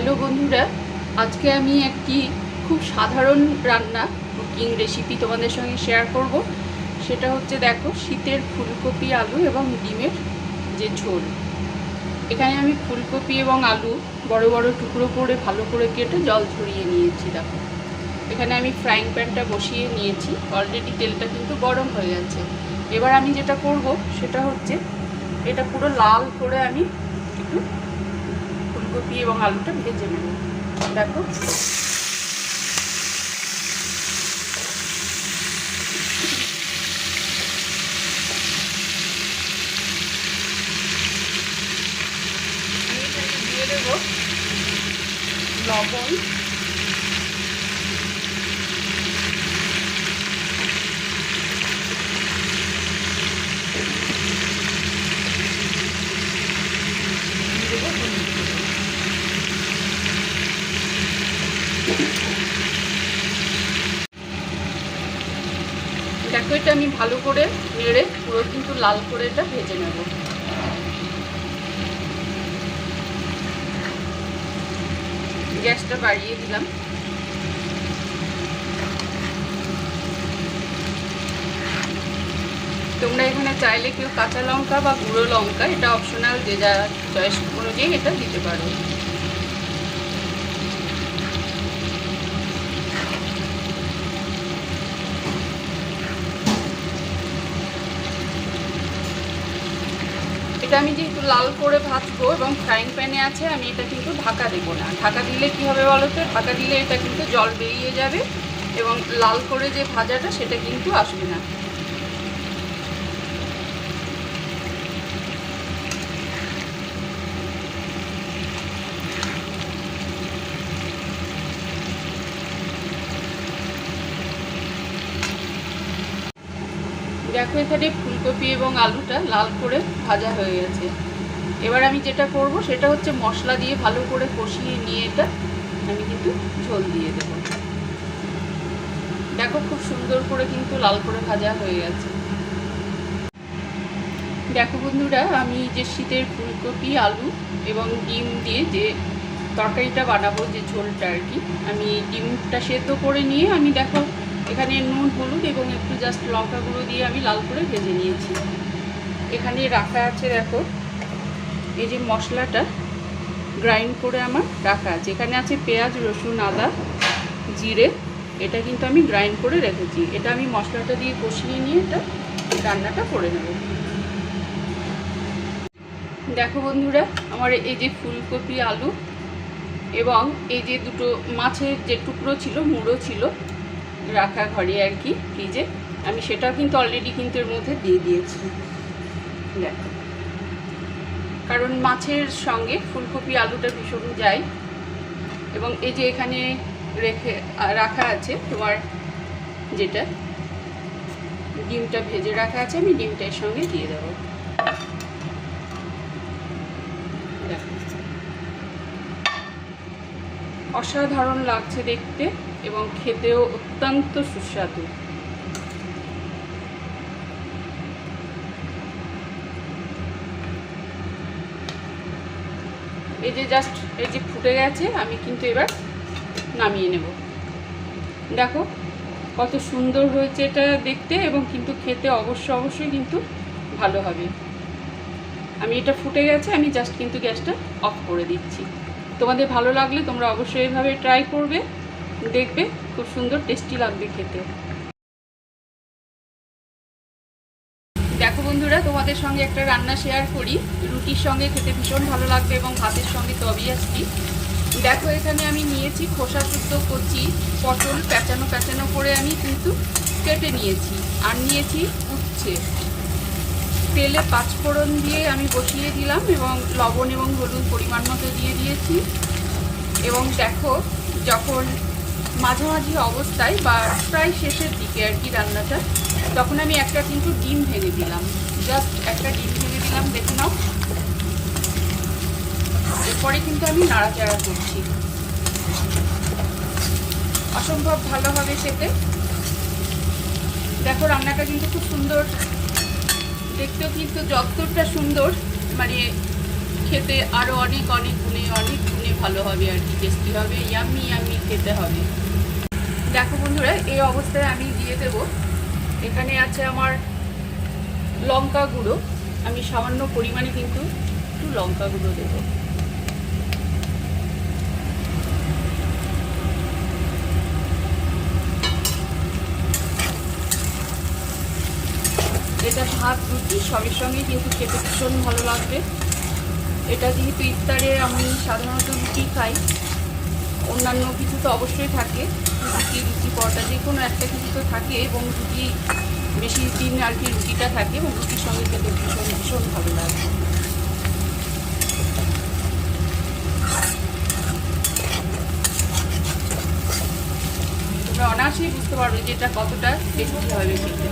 Hello বন্ধুরা, আজকে আমি একটি খুব সাধারণ রান্না, কুকিং রেসিপি তোমাদের সঙ্গে শেয়ার করব। সেটা হচ্ছে দেখো শীতের ফুলকপি আলু এবং ডিমের যে ঝোল। এখানে আমি ফুলকপি এবং আলু বড় বড় টুকরো করে ভালো করে কেটে জল ঝরিয়ে নিয়েছি, দেখো। এখানে আমি ফ্রাইং প্যানটা বসিয়ে নিয়েছি অলরেডি তেলটা কিন্তু গরম হয়ে গেছে। এবার আমি যেটা করব, সেটা হচ্ছে এটা পুরো লাল করে আমি একটু ফুলকপি এবং আলুটা ভেজে নেব। দেখো। লবণ। এটা আমি ভালো করে নেড়ে পুরো কিন্তু লাল করে এটা ভেজে নেব। গ্যাসটা বাড়িয়ে দিলাম। তোমরা এখানে চাইলে কেউ কাঁচা লঙ্কা বা গুঁড়ো লঙ্কা, এটা অপশনাল যে যা চয়েস অনুযায়ী এটা দিতে পারো। এটা আমি যেহেতু লাল করে ভাজবো এবং ফ্রাইং প্যানে আছে, আমি এটা কিন্তু ঢাকা দেবো না। ঢাকা দিলে কি হবে বলো তো? ঢাকা দিলে এটা কিন্তু জল বেরিয়ে যাবে এবং লাল করে যে ভাজাটা, সেটা কিন্তু আসবে না। দেখো এখানে ফুলকপি এবং আলুটা লাল করে ভাজা হয়ে গেছে। এবার আমি যেটা করব সেটা হচ্ছে মশলা দিয়ে ভালো করে কষিয়ে নিয়ে এটা আমি কিন্তু ঝোল দিয়ে দেবো। দেখো খুব সুন্দর করে কিন্তু লাল করে ভাজা হয়ে গেছে। দেখো বন্ধুরা, আমি যে শীতের ফুলকপি, আলু এবং ডিম দিয়ে যে তরকারিটা বানাবো, যে ঝোলটা আর কি, আমি ডিমটা সেদ্ধ করে নিয়ে আমি দেখো এখানে নুন, হলুদ এবং একটু জাস্ট লঙ্কা গুঁড়ো দিয়ে আমি লাল করে ভেজে নিয়েছি। এখানে রাখা আছে দেখো, এই যে মশলাটা গ্রাইন্ড করে আমার রাখা আছে। এখানে আছে পেঁয়াজ, রসুন, আদা, জিরে, এটা কিন্তু আমি গ্রাইন্ড করে রেখেছি। এটা আমি মশলাটা দিয়ে কষিয়ে নিয়ে এটা রান্নাটা করে নেব। দেখো বন্ধুরা, আমার এই যে ফুলকপি, আলু এবং এই যে দুটো মাছের যে টুকরো ছিল, মুড়ো ছিল রাখা ঘরে আর কি, ফ্রিজে। আমি সেটাও কিন্তু অলরেডি কিন্তু এর মধ্যে দিয়ে দিয়েছি। দেখো। কারণ মাছের সঙ্গে ফুলকপি, আলুটা ভীষণ যায়। এবং এই যে এখানে রেখে রাখা আছে তোমার যেটা, ডিমটা ভেজে রাখা আছে, আমি ডিমটার সঙ্গে দিয়ে দেবো। অসাধারণ লাগছে দেখতে এবং খেতেও অত্যন্ত সুস্বাদু। এই যে জাস্ট এই যে ফুটে গেছে, আমি কিন্তু এবার নামিয়ে নেব। দেখো কত সুন্দর হয়েছে এটা দেখতে এবং কিন্তু খেতে অবশ্য অবশ্যই কিন্তু ভালো হবে। আমি এটা ফুটে গেছে, আমি জাস্ট কিন্তু গ্যাসটা অফ করে দিচ্ছি। তোমাদের ভালো লাগলে তোমরা অবশ্যই এভাবে ট্রাই করবে, দেখবে, খুব সুন্দর টেস্টি লাগবে খেতে। দেখো বন্ধুরা, তোমাদের সঙ্গে একটা রান্না শেয়ার করি। রুটির সঙ্গে খেতে ভীষণ ভালো লাগবে এবং ভাতের সঙ্গে তো অবভিয়াসলি দেখো, এখানে আমি নিয়েছি খোসা শুদ্ধ কচি, পটল প্যাঁচানো প্যাঁচানো করে আমি কিন্তু কেটে নিয়েছি। আর নিয়েছি উচ্ছে। তেলে পাঁচফোড়ন দিয়ে আমি বসিয়ে দিলাম এবং লবণ এবং হলুদ পরিমাণ মতো দিয়ে দিয়েছি। এবং দেখো, যখন মাঝামাঝি অবস্থায় বা প্রায় শেষের দিকে আর কি রান্নাটা, তখন আমি একটা কিন্তু ডিম ভেঙে দিলাম। জাস্ট একটা ডিম ভেঙে দিলাম, দেখে নাও। এরপরে কিন্তু আমি নাড়াচাড়া করছি। অসম্ভব ভালো হবে খেতে। দেখো, রান্নাটা কিন্তু খুব সুন্দর দেখতেও কিন্তু যতটা সুন্দর মানে খেতে আরও অনেক অনেক গুণে অনেক গুণে ভালো হবে আর কি। টেস্টি হবে ইয়ামি ইয়ামি খেতে হবে। দেখো বন্ধুরা, এই অবস্থায় আমি দিয়ে দেব। এখানে আছে আমার লঙ্কা গুঁড়ো। আমি সামান্য পরিমাণে কিন্তু একটু লঙ্কা গুঁড়ো দেবো। এটা ভাত, রুটি সবের সঙ্গে কিন্তু খেতে ভীষণ ভালো লাগবে। এটা যেহেতু ইফতারে আমি সাধারণত রুটি খাই। অন্যান্য কিছু তো অবশ্যই থাকে। রুটি রুটি পরোটা যে কোনো একটা কিছু তো থাকে এবং রুটি বেশি দিন আর কি রুটিটা থাকে এবং রুটির সঙ্গে খেতে ভীষণ ভীষণ ভালো লাগে। তোমরা অনায়াসেই বুঝতে পারবে যে এটা কতটা টেস্টি হবে খেতে।